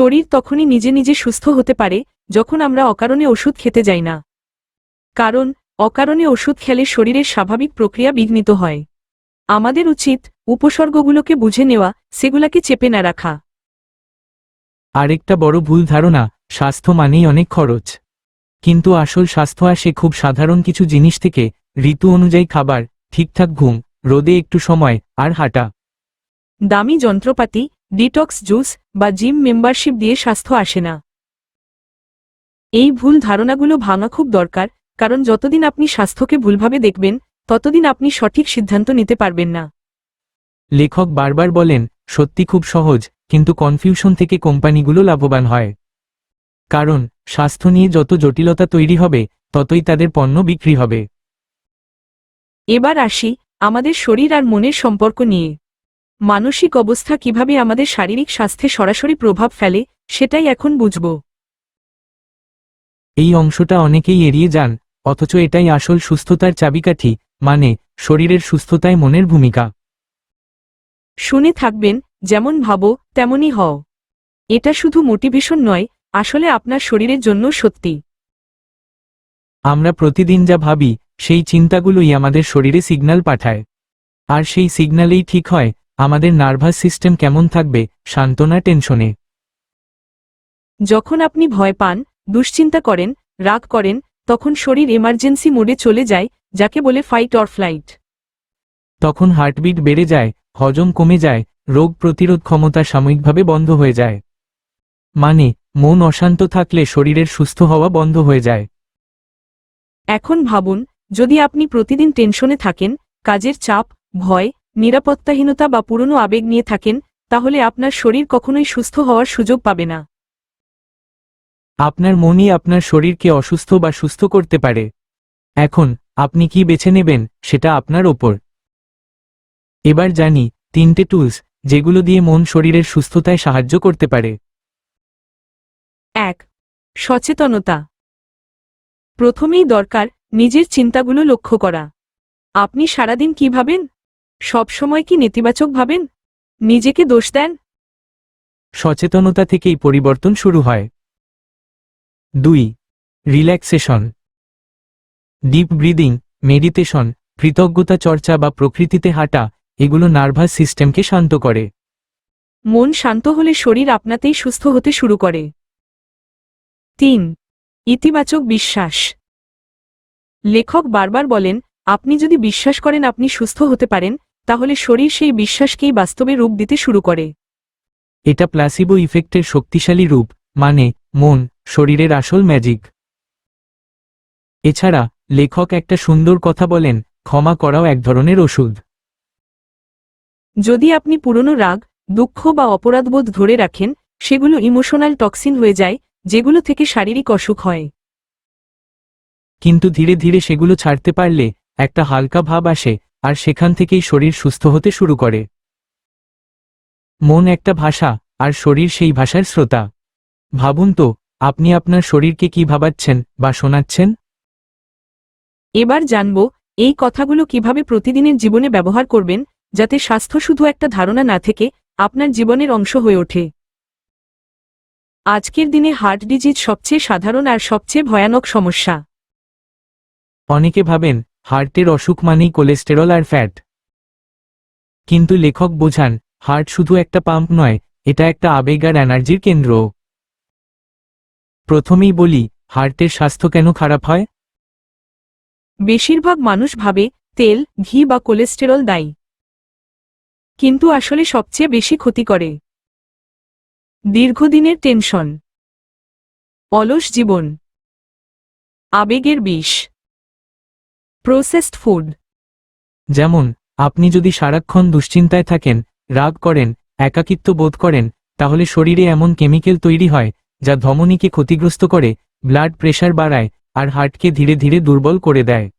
শরীর তখনই নিজে নিজে সুস্থ হতে পারে যখন আমরা অকারণে ওষুধ খেতে যাই না। কারণ অকারণে ওষুধ খেলে শরীরের স্বাভাবিক প্রক্রিয়া বিঘ্নিত হয়। আমাদের উচিত উপসর্গগুলোকে বুঝে নেওয়া সেগুলাকে চেপে না রাখা। আরেকটা বড় ভুল ধারণা স্বাস্থ্য মানেই অনেক খরচ। কিন্তু আসল স্বাস্থ্য আসে খুব সাধারণ কিছু জিনিস থেকে ঋতু অনুযায়ী খাবার ঠিকঠাক ঘুম রোদে একটু সময় আর হাঁটা। দামি যন্ত্রপাতি ডিটক্স জুস বা জিম মেম্বারশিপ দিয়ে স্বাস্থ্য আসে না। এই ভুল ধারণাগুলো ভাঙা খুব দরকার কারণ যতদিন আপনি স্বাস্থ্যকে ভুলভাবে দেখবেন ততদিন আপনি সঠিক সিদ্ধান্ত নিতে পারবেন না। লেখক বারবার বলেন সত্যি খুব সহজ কিন্তু কনফিউশন থেকে কোম্পানিগুলো লাভবান হয়। কারণ স্বাস্থ্য নিয়ে যত জটিলতা তৈরি হবে ততই তাদের পণ্য বিক্রি হবে। এবার আসি আমাদের শরীর আর মনের সম্পর্ক নিয়ে। মানসিক অবস্থা কীভাবে আমাদের শারীরিক স্বাস্থ্যে সরাসরি প্রভাব ফেলে সেটাই এখন বুঝব। এই অংশটা অনেকেই এড়িয়ে যান অথচ এটাই আসল সুস্থতার চাবিকাঠি মানে শরীরের সুস্থতায় মনের ভূমিকা। শুনে থাকবেন যেমন ভাবো তেমনই হও। এটা শুধু মোটিভেশন নয় আসলে আপনার শরীরের জন্য সত্যি। আমরা প্রতিদিন যা ভাবি সেই চিন্তাগুলোই আমাদের শরীরে সিগন্যাল পাঠায়। আর সেই সিগন্যালেই ঠিক হয় আমাদের নার্ভাস সিস্টেম কেমন থাকবে? সান্ত্বনা টেনশনে। যখন আপনি ভয় পান দুশ্চিন্তা করেন রাগ করেন তখন শরীর এমার্জেন্সি মোডে চলে যায় যাকে বলে ফাইট অর ফ্লাইট তখন হার্টবিট বেড়ে যায় হজম কমে যায় রোগ প্রতিরোধ ক্ষমতা সাময়িকভাবে বন্ধ হয়ে যায়। মানে মন অশান্ত থাকলে শরীরের সুস্থ হওয়া বন্ধ হয়ে যায়। এখন ভাবুন যদি আপনি প্রতিদিন টেনশনে থাকেন কাজের চাপ ভয় নিরাপত্তাহীনতা বা পুরনো আবেগ নিয়ে থাকেন তাহলে আপনার শরীর কখনোই সুস্থ হওয়ার সুযোগ পাবে না। আপনার মনই আপনার শরীরকে অসুস্থ বা সুস্থ করতে পারে। এখন আপনি কি বেছে নেবেন সেটা আপনার ওপর। এবার জানি তিনটে টুলস যেগুলো দিয়ে মন শরীরের সুস্থতায় সাহায্য করতে পারে। এক সচেতনতা। প্রথমেই দরকার নিজের চিন্তাগুলো লক্ষ্য করা। আপনি সারাদিন কি ভাবেন? সবসময় কি নেতিবাচক ভাবেন? নিজেকে দোষ দেন? সচেতনতা থেকেই পরিবর্তন শুরু হয়। দুই রিল্যাক্সেশন। ডিপ ব্রিদিং মেডিটেশন কৃতজ্ঞতা চর্চা বা প্রকৃতিতে হাঁটা এগুলো নার্ভাস সিস্টেমকে শান্ত করে। মন শান্ত হলে শরীর আপনাতেই সুস্থ হতে শুরু করে। তিন ইতিবাচক বিশ্বাস। লেখক বারবার বলেন আপনি যদি বিশ্বাস করেন আপনি সুস্থ হতে পারেন তাহলে শরীর সেই বিশ্বাসকেই বাস্তবে রূপ দিতে শুরু করে। এটা প্লাসিবো ইফেক্টের শক্তিশালী রূপ মানে মন শরীরের আসল ম্যাজিক এছাড়া লেখক একটা সুন্দর কথা বলেন ক্ষমা করাও এক ধরনের ওষুধ। যদি আপনি পুরনো রাগ দুঃখ বা অপরাধবোধ ধরে রাখেন সেগুলো ইমোশনাল টক্সিন হয়ে যায় যেগুলো থেকে শারীরিক অসুখ হয়। কিন্তু ধীরে ধীরে সেগুলো ছাড়তে পারলে একটা হালকা ভাব আসে আর সেখান থেকেই শরীর সুস্থ হতে শুরু করে। মন একটা ভাষা আর শরীর সেই ভাষার শ্রোতা। ভাবুন তো আপনি আপনার শরীরকে কি ভাবাচ্ছেন বা শোনাচ্ছেন? এবার জানব এই কথাগুলো কীভাবে প্রতিদিনের জীবনে ব্যবহার করবেন যাতে স্বাস্থ্য শুধু একটা ধারণা না থেকে আপনার জীবনের অংশ হয়ে ওঠে। আজকের দিনে হার্ট ডিজিজ সবচেয়ে সাধারণ আর সবচেয়ে ভয়ানক সমস্যা। অনেকে ভাবেন হার্টের অসুখ মানেই কোলেস্টেরল আর ফ্যাট কিন্তু লেখক বোঝান, হার্ট শুধু একটা পাম্প নয়, এটা একটা আবেগ আর এনার্জির কেন্দ্র। প্রথমেই বলি, হার্টের স্বাস্থ্য কেন খারাপ হয়? বেশিরভাগ মানুষ ভাবে, তেল, ঘি বা কোলেস্টেরল দায়ী। কিন্তু আসলে সবচেয়ে বেশি ক্ষতি করে। দীর্ঘদিনের টেনশন অলস জীবন। আবেগের বিষ। প্রসেসড ফুড যেমন আপনি যদি সারাক্ষণ দুশ্চিন্তায় থাকেন রাগ করেন একাকিত্ব বোধ করেন তাহলে শরীরে এমন কেমিক্যাল তৈরি হয় যা ধমনীকে ক্ষতিগ্রস্ত করে ব্লাড প্রেশার বাড়ায় আর হার্টকে ধীরে ধীরে দুর্বল করে দেয়।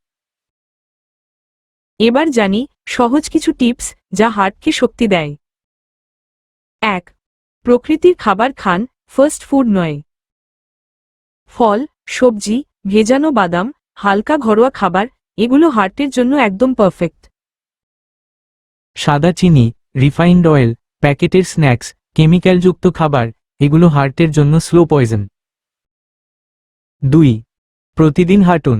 এবার জানি সহজ কিছু টিপস যা হার্টকে শক্তি দেয়। এক প্রকৃতির খাবার খান ফার্স্ট ফুড নয়। ফল সবজি ভেজানো বাদাম হালকা ঘরোয়া খাবার এগুলো হার্টের জন্য একদম পারফেক্ট সাদা চিনি রিফাইন্ড অয়েল প্যাকেটের স্ন্যাক্স কেমিক্যালযুক্ত খাবার এগুলো হার্টের জন্য স্লো পয়জন দুই প্রতিদিন হাঁটুন।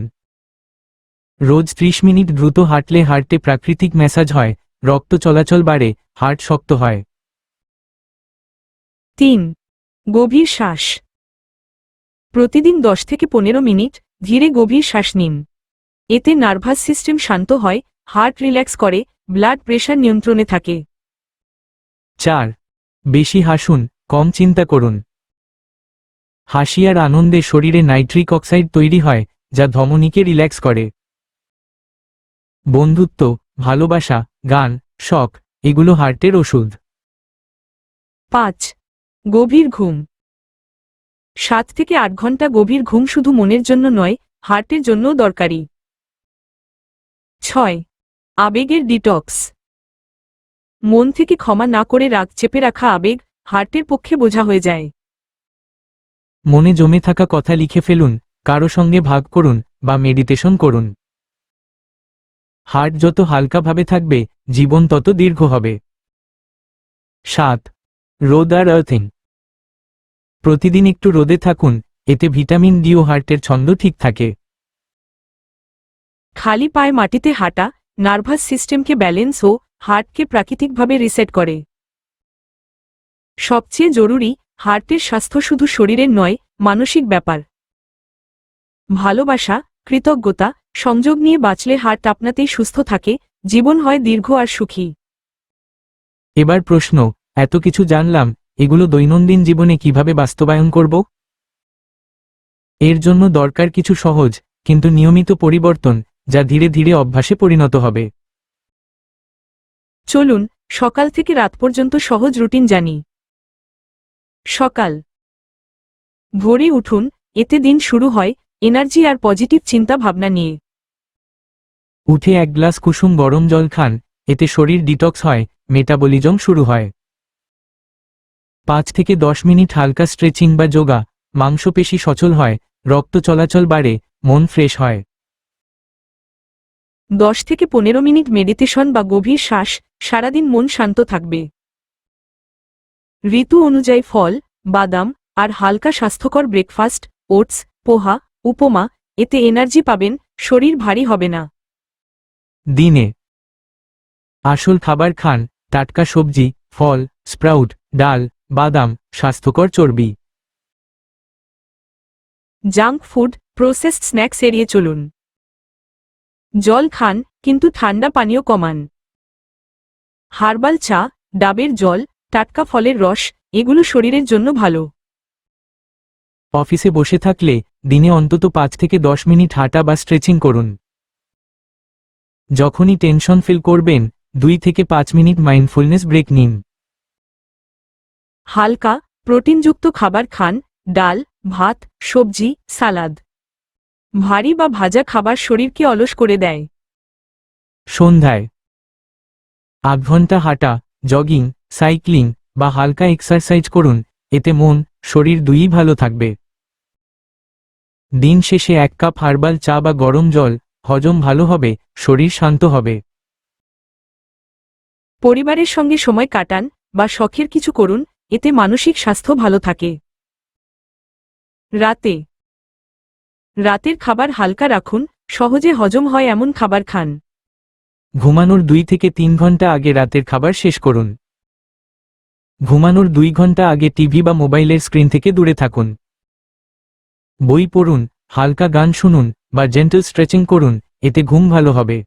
রোজ ত্রিশ মিনিট দ্রুত হাঁটলে হার্টে প্রাকৃতিক ম্যাসাজ হয় রক্ত চলাচল বাড়ে হার্ট শক্ত হয়। তিন গভীর শ্বাস। প্রতিদিন দশ থেকে পনেরো মিনিট ধীরে গভীর শ্বাস নিন। এতে নার্ভাস সিস্টেম শান্ত হয় হার্ট রিল্যাক্স করে ব্লাড প্রেশার নিয়ন্ত্রণে থাকে। চার বেশি হাসুন কম চিন্তা করুন। হাসি আর আনন্দে শরীরে নাইট্রিক অক্সাইড তৈরি হয় যা ধমনীকে রিল্যাক্স করে। বন্ধুত্ব ভালোবাসা গান শখ এগুলো হার্টের ওষুধ। পাঁচ গভীর ঘুম। সাত থেকে আট ঘণ্টা গভীর ঘুম শুধু মনের জন্য নয় হার্টের জন্যও দরকারি। ছয়। আবেগের ডিটক্স। মন থেকে ক্ষমা না করে রাগ চেপে রাখা আবেগ হার্টের পক্ষে বোঝা হয়ে যায়। মনে জমে থাকা কথা লিখে ফেলুন, কারও সঙ্গে ভাগ করুন বা মেডিটেশন করুন। হার্ট যত হালকাভাবে থাকবে, জীবন তত দীর্ঘ হবে। সাত। রোদ আর আর্থিং। প্রতিদিন একটু রোদে থাকুন, এতে ভিটামিন ডি ও হার্টের ছন্দ ঠিক থাকে। খালি পায়ে মাটিতে হাঁটা, নার্ভাস সিস্টেমকে ব্যালেন্স ও হার্টকে প্রাকৃতিকভাবে রিসেট করে। সবচেয়ে জরুরি, হার্টের স্বাস্থ্য শুধু শরীরের নয়, মানসিক ব্যাপার। ভালোবাসা, কৃতজ্ঞতা, সংযোগ নিয়ে বাঁচলে হার্ট আপনাতেই সুস্থ থাকে, জীবন হয় দীর্ঘ আর সুখী। এবার প্রশ্ন, এত কিছু জানলাম, এগুলো দৈনন্দিন জীবনে কীভাবে বাস্তবায়ন করব? এর জন্য দরকার কিছু সহজ, কিন্তু নিয়মিত পরিবর্তন যা ধীরে ধীরে অভ্যাসে পরিণত হবে। চলুন সকাল থেকে রাত পর্যন্ত সহজ রুটিন জানি। সকাল। ভোরে উঠুন এতে দিন শুরু হয় এনার্জি আর পজিটিভ চিন্তা ভাবনা নিয়ে। উঠে এক গ্লাস কুসুম গরম জল খান এতে শরীর ডিটক্স হয় মেটাবলিজম শুরু হয়। পাঁচ থেকে দশ মিনিট হালকা স্ট্রেচিং বা যোগা মাংসপেশি সচল হয় রক্ত চলাচল বাড়ে মন ফ্রেশ হয়। দশ থেকে পনেরো মিনিট মেডিটেশন বা গভীর শ্বাস সারাদিন মন শান্ত থাকবে। ঋতু অনুযায়ী ফল বাদাম আর হালকা স্বাস্থ্যকর ব্রেকফাস্ট ওটস পোহা উপমা এতে এনার্জি পাবেন শরীর ভারী হবে না। দিনে আসল খাবার খান টাটকা সবজি ফল স্প্রাউট ডাল বাদাম স্বাস্থ্যকর চর্বি। জাঙ্ক ফুড প্রসেসড স্ন্যাক্স এড়িয়ে চলুন। জল খান কিন্তু ঠান্ডা পানীয় কমান। হার্বাল চা ডাবের জল টাটকা ফলের রস এগুলো শরীরের জন্য ভালো। অফিসে বসে থাকলে দিনে অন্তত পাঁচ থেকে দশ মিনিট হাঁটা বা স্ট্রেচিং করুন। যখনই টেনশন ফিল করবেন দুই থেকে পাঁচ মিনিট মাইন্ডফুলনেস ব্রেক নিন। হালকা প্রোটিনযুক্ত খাবার খান ডাল ভাত সবজি সালাদ। ভারী বা ভাজা খাবার শরীরকে অলস করে দেয়। সন্ধ্যায়। আধ ঘণ্টা হাঁটা জগিং সাইক্লিং বা হালকা এক্সারসাইজ করুন এতে মন শরীর দুইই ভালো থাকবে। দিন শেষে এক কাপ হার্বাল চা বা গরম জল হজম ভালো হবে শরীর শান্ত হবে। পরিবারের সঙ্গে সময় কাটান বা শখের কিছু করুন এতে মানসিক স্বাস্থ্য ভালো থাকে। রাতে রাতের খাবার হালকা রাখুন সহজে হজম হয় এমন খাবার খান। ঘুমানোর দুই থেকে তিন ঘণ্টা আগে রাতের খাবার শেষ করুন। ঘুমানোর দুই ঘণ্টা আগে টিভি বা মোবাইলের স্ক্রিন থেকে দূরে থাকুন। বই পড়ুন হালকা গান শুনুন বা জেন্টল স্ট্রেচিং করুন এতে ঘুম ভালো হবে।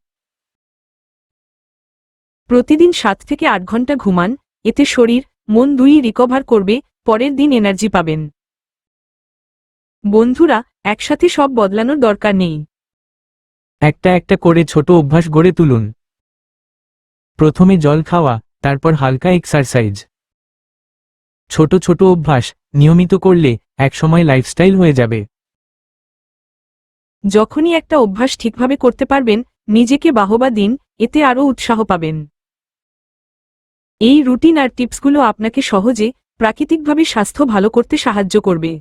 প্রতিদিন সাত থেকে আট ঘণ্টা ঘুমান এতে শরীর মন দুই রিকভার করবে পরের দিন এনার্জি পাবেন। বন্ধুরা একসাথে সব বদলানোর দরকার নেই। একটা একটা করে ছোট অভ্যাস গড়ে তুলুন। প্রথমে জল খাওয়া তারপর হালকা এক্সারসাইজ ছোট ছোট অভ্যাস নিয়মিত করলে একসময় লাইফস্টাইল হয়ে যাবে। যখনই একটা অভ্যাস ঠিকভাবে করতে পারবেন নিজেকে বাহবা দিন এতে আরও উৎসাহ পাবেন। এই রুটিন আর টিপসগুলো আপনাকে সহজে প্রাকৃতিকভাবে স্বাস্থ্য ভালো করতে সাহায্য করবে।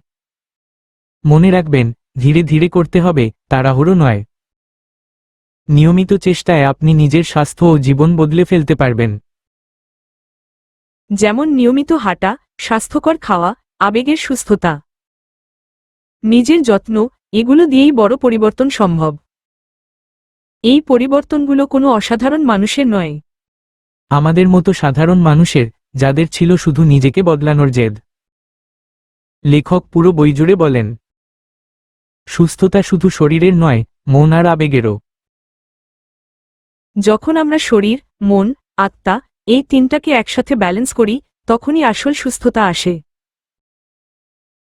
মনে রাখবেন ধীরে ধীরে করতে হবে তাড়াহুড়ো নয়। নিয়মিত চেষ্টায় আপনি নিজের স্বাস্থ্য ও জীবন বদলে ফেলতে পারবেন। যেমন নিয়মিত হাঁটা স্বাস্থ্যকর খাওয়া আবেগের সুস্থতা। নিজের যত্ন এগুলো দিয়েই বড় পরিবর্তন সম্ভব। এই পরিবর্তনগুলো কোনো অসাধারণ মানুষের নয়। আমাদের মতো সাধারণ মানুষের যাদের ছিল শুধু নিজেকে বদলানোর জেদ। লেখক পুরো বই জুড়ে বলেন সুস্থতা শুধু শরীরের নয় মন আর আবেগেরও। যখন আমরা শরীর মন আত্মা এই তিনটাকে একসাথে ব্যালেন্স করি তখনই আসল সুস্থতা আসে।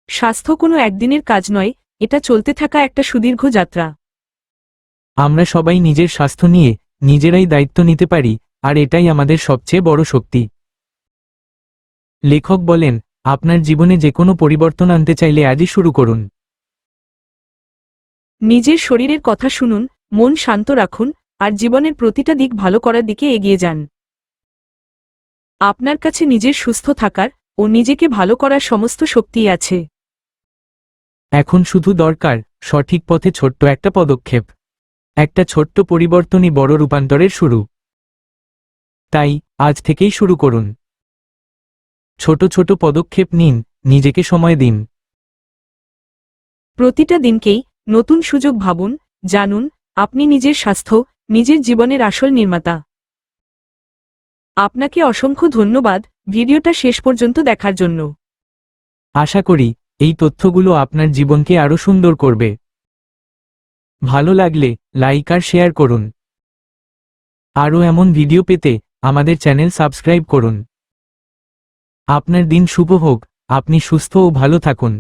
স্বাস্থ্য কোনো একদিনের কাজ নয় এটা চলতে থাকা একটা সুদীর্ঘ যাত্রা। আমরা সবাই নিজের স্বাস্থ্য নিয়ে নিজেরাই দায়িত্ব নিতে পারি আর এটাই আমাদের সবচেয়ে বড় শক্তি। লেখক বলেন আপনার জীবনে যে কোনো পরিবর্তন আনতে চাইলে আজই শুরু করুন। নিজের শরীরের কথা শুনুন মন শান্ত রাখুন আর জীবনের প্রতিটা দিক ভালো করার দিকে এগিয়ে যান। আপনার কাছে নিজের সুস্থ থাকার ও নিজেকে ভালো করার সমস্ত শক্তি আছে। এখন শুধু দরকার সঠিক পথে ছোট্ট একটা পদক্ষেপ। একটা ছোট্ট পরিবর্তনই বড় রূপান্তরের শুরু। তাই আজ থেকেই শুরু করুন। ছোট ছোট পদক্ষেপ নিন নিজেকে সময় দিন। প্রতিটা দিনকেই নতুন সুযোগ ভাবুন, জানুন, আপনি নিজের স্বাস্থ্য, নিজের জীবনের আসল নির্মাতা। আপনাকে অসংখ্য ধন্যবাদ ভিডিওটা শেষ পর্যন্ত দেখার জন্য। আশা করি, এই তথ্যগুলো আপনার জীবনকে আরও সুন্দর করবে। ভালো লাগলে, লাইক আর শেয়ার করুন। আরও এমন ভিডিও পেতে আমাদের চ্যানেল সাবস্ক্রাইব করুন। আপনার দিন শুভ হোক, আপনি সুস্থ ও ভালো থাকুন।